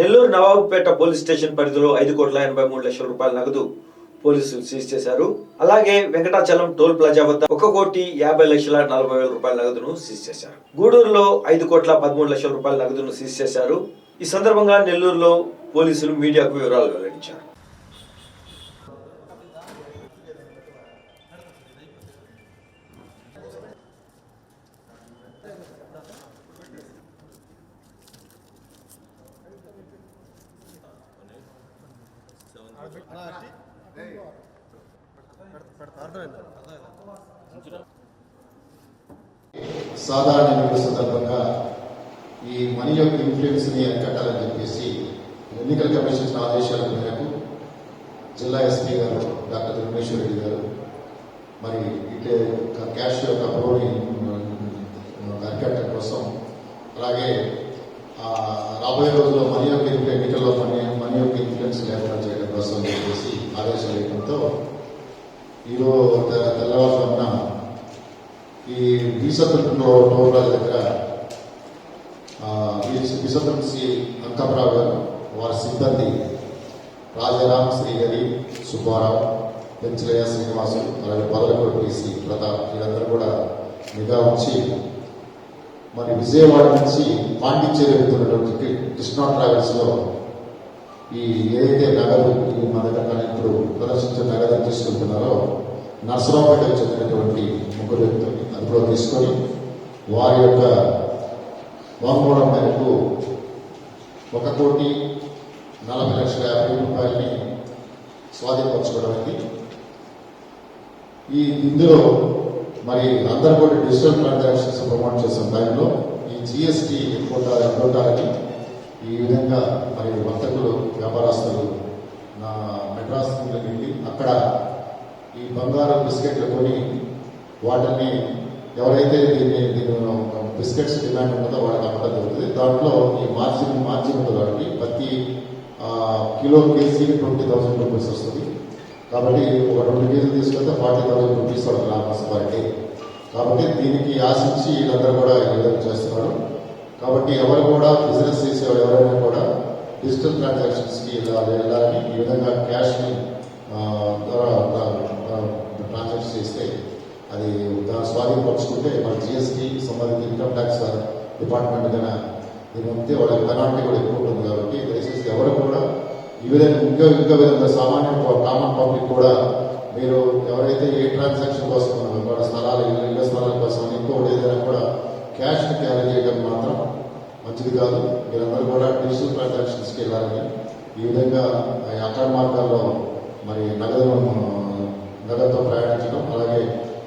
Nellore Nawabpet police station పరిధిలో ఐదు కోట్ల ఎనభై మూడు లక్షల రూపాయల నగదు పోలీసులు సీజ్ చేశారు. అలాగే వెంకటాచలం టోల్ ప్లాజా వద్ద ఒక కోటి యాభై లక్షల నలభై వేల రూపాయల నగదును సీజ్ చేశారు. గూడూరులో ఐదు కోట్ల పదమూడు లక్షల రూపాయల నగదును సీజ్ చేశారు. ఈ సందర్భంగా నెల్లూరులో పోలీసులు మీడియాకు వివరాలు వెల్లడించారు. సాధారణ ఎన్నికల సందర్భంగా ఈ మనీ యొక్క ఇన్ఫ్లుయెన్స్ని కట్టాలని చెప్పేసి ఎన్నికల కమిషన్ ఆదేశాల మేరకు జిల్లా ఎస్పీ గారు డాక్టర్ ధర్మేశ్వర రెడ్డి గారు మరి ఇట్లే క్యాష్ యొక్క అరికట్టడం కోసం అలాగే ఆ, రాబోయే రోజుల్లో మనీ యొక్క ఎన్నికల్లో మనీ మనీ యొక్క ఇన్ఫ్లుయెన్స్ లేకుండా చేయడం కోసం అని చెప్పేసి ఆదేశాలు ఇవ్వడంతో ఈరోజు తెల్లవారుజామున ఈ బీసత్రంలో టోర్ల దగ్గర బీసత్రంసి అంకప్రావు గారు వారి సిబ్బంది రాజారాం శ్రీహరి సుబ్బారావు పెంచలయ్య శ్రీనివాసు అలాగే పదలకొండ పిసి ప్రతాప్ వీళ్ళందరూ కూడా నిఘా ఉంచి మరి విజయవాడ నుంచి పాండిచ్చేరి వెళ్తున్నటువంటి కృష్ణా ట్రావెల్స్లో ఈ ఏదైతే నగదు ఈ మన దగ్గర ఇప్పుడు ప్రదర్శించే నగదు తీసుకుంటున్నారో నర్సరావుపేటకు చెందినటువంటి ముగ్గురు వ్యక్తులు అదుపులో తీసుకొని వారి యొక్క వాంగ్మూలం మేరకు ఒక కోటి నలభై లక్షల యాభై రూపాయలని స్వాధీనపరచుకోవడం అయింది ఈ ఇందులో మరి అందరూ కూడా డిజిటల్ ట్రాన్సాక్షన్స్ ప్రమోట్ చేసిన టైంలో ఈ జిఎస్టీ కోటా కోటాలని ఈ విధంగా మరి వర్తకులు వ్యాపారస్తులు నా మెడ్రాస్ వెళ్ళి అక్కడ ఈ బంగారం బిస్కెట్లు కొని వాటిని ఎవరైతే దీన్ని దీని బిస్కెట్స్ డిమాండ్ ఉంటుందో వాళ్ళకి అమ్మడం జరుగుతుంది. దాంట్లో ఈ మార్జిన్ మార్జిన్ ఉంటుంది ప్రతి kilo KG twenty thousand rupees వస్తుంది. కాబట్టి ఒక రెండు కేజీలు తీసుకుంటే ఫార్టీ థౌసండ్ రూపీస్ వాళ్ళకి లాభం పర్ కాబట్టి దీనికి ఆశించి వీళ్ళందరూ కూడా ఈ విధంగా చేస్తున్నారు. కాబట్టి ఎవరు కూడా బిజినెస్ డిజిటల్ ట్రాన్సాక్షన్స్కి వెళ్ళాలి వెళ్ళాలని ఈ విధంగా క్యాష్ని ద్వారా ట్రాన్సాక్షన్ చేస్తే అది దాని స్వాధీనపరుచుకుంటే మన జిఎస్టీ సంబంధించి ఇన్కమ్ ట్యాక్స్ డిపార్ట్మెంట్ కన్నా దీని ఉంటే వాళ్ళకి పెనాల్టీ కూడా ఎక్కువ ఉంటుంది కాబట్టి దయచేసి ఎవరు కూడా ఈ విధంగా ఇంకా ఇంకా విధంగా సామాన్య కామన్ పబ్లిక్ కూడా మీరు ఎవరైతే ఏ ట్రాన్సాక్షన్ కోసం వాళ్ళ స్థలాలు ఇళ్ళ ఇళ్ళ స్థలాల కోసం ఇంకొకటి ఏదైనా కూడా క్యాష్ క్యారీ చేయడం మాత్రం మంచిది కాదు. మీరందరూ కూడా డిజిటల్ ట్రాన్సాక్షన్స్కి వెళ్ళాలని ఈ విధంగా ఈ మార్గాల్లో మరి నగదు నగదుతో ప్రయాణించడం అలాగే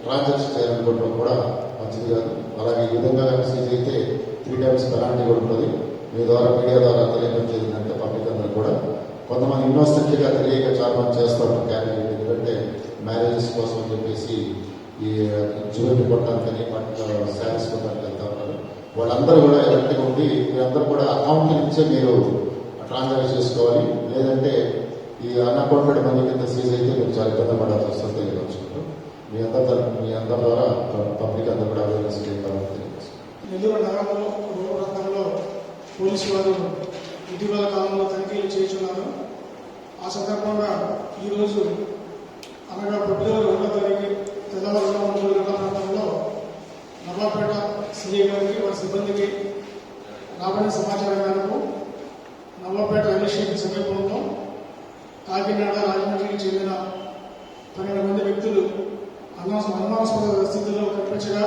ట్రాన్సాక్షన్ చేయాలనుకోవడం కూడా మంచిది కాదు. అలాగే ఈ విధంగా మెసేజ్ అయితే త్రీ టైమ్స్ పెనాల్టీ కూడా ఉంటుంది. మీ ద్వారా మీడియా ద్వారా తెలియజేయడం ఏంటంటే పబ్లిక్ అందరూ కూడా కొంతమంది ఇన్నోసెంట్గా తెలియక చాలా మంది చేస్తారు క్యాండిడేట్ ఎందుకంటే మ్యారేజెస్ కోసం చెప్పేసి ఈ జ్యువెలరీ కొట్టడానికి పట్టు శారీస్ కొట్టడానికి వాళ్ళందరూ కూడా ఎలక్ట్గా ఉండి మీరందరూ కూడా అకౌంట్ నుంచే మీరు ట్రాన్సాక్షన్ చేసుకోవాలి. లేదంటే ఈ అన్అకౌంటెడ్ మనీ కింద సీజ్ అయితే మీరు చాలా ఇబ్బంది పడాల్సి వస్తుంది తెలియవచ్చు మీ అందరి మీ అందరి ద్వారా పబ్లిక్ అందరూ కూడా అవేర్నెస్ చేయాలని తెలియజేస్తున్నాను. నెల్లూరు నగరంలో రూరల్ పోలీసు వారు ఇటీవల కాలంలో తనిఖీలు చేస్తున్నారు. ఆ సందర్భంగా ఈరోజు అనగా ఫిబ్రవరి రెండో తారీఖు తెల్లవారుజామున గంటల ప్రాంతంలో నవాపేట సిఐ గారికి వారి సిబ్బందికి రాబడిన సమాచారం మేరకు నవాపేట రైల్వే స్టేషన్ సమీపంలో కాకినాడ రాజమండ్రికి చెందిన పన్నెండు మంది వ్యక్తులు అనాస అనుమానాస్పద స్థితిలో కనిపించగా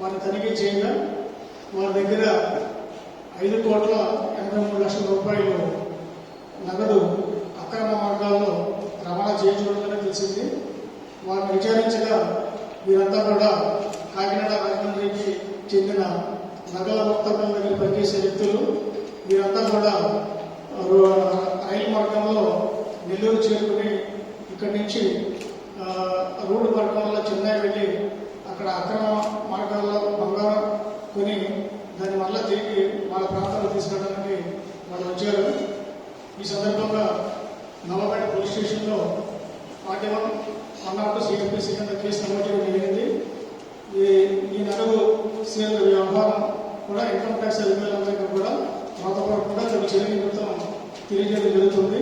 వారిని తనిఖీ చేయగా వారి దగ్గర ఐదు కోట్ల ఎనభై మూడు లక్షల రూపాయలు నగదు అక్రమ మార్గాల్లో రవాణా చేయించడం తెలిసింది. వారిని విచారించగా వీరంతా కూడా కాకినాడ నగల వర్తకుల దగ్గర పనిచేసే వ్యక్తులు వీరంతా కూడా రో- రైలు మార్గంలో నెల్లూరు చేరుకుని ఇక్కడి నుంచి రోడ్డు మార్గంలో చెన్నై వెళ్ళి అక్కడ అక్రమ మార్గాల్లో బంగారం కొని దానివల్ల తిరిగి వాళ్ళ ప్రాంతాల్లో తీసుకెళ్ళడానికి వాళ్ళు వచ్చారు. ఈ సందర్భంగా నల్లపేట పోలీస్ స్టేషన్లో forty one one not two CMPC కింద కేసు నమోదు చేయడం జరిగింది. ఈ ఈ నగదు సేల్ కూడా ఇన్కమ్ ట్యాక్స్ అధికారులందరికీ కూడా మాతో పాటు కూడా చెల్లి నిమిత్తం తెలియజేయడం జరుగుతుంది.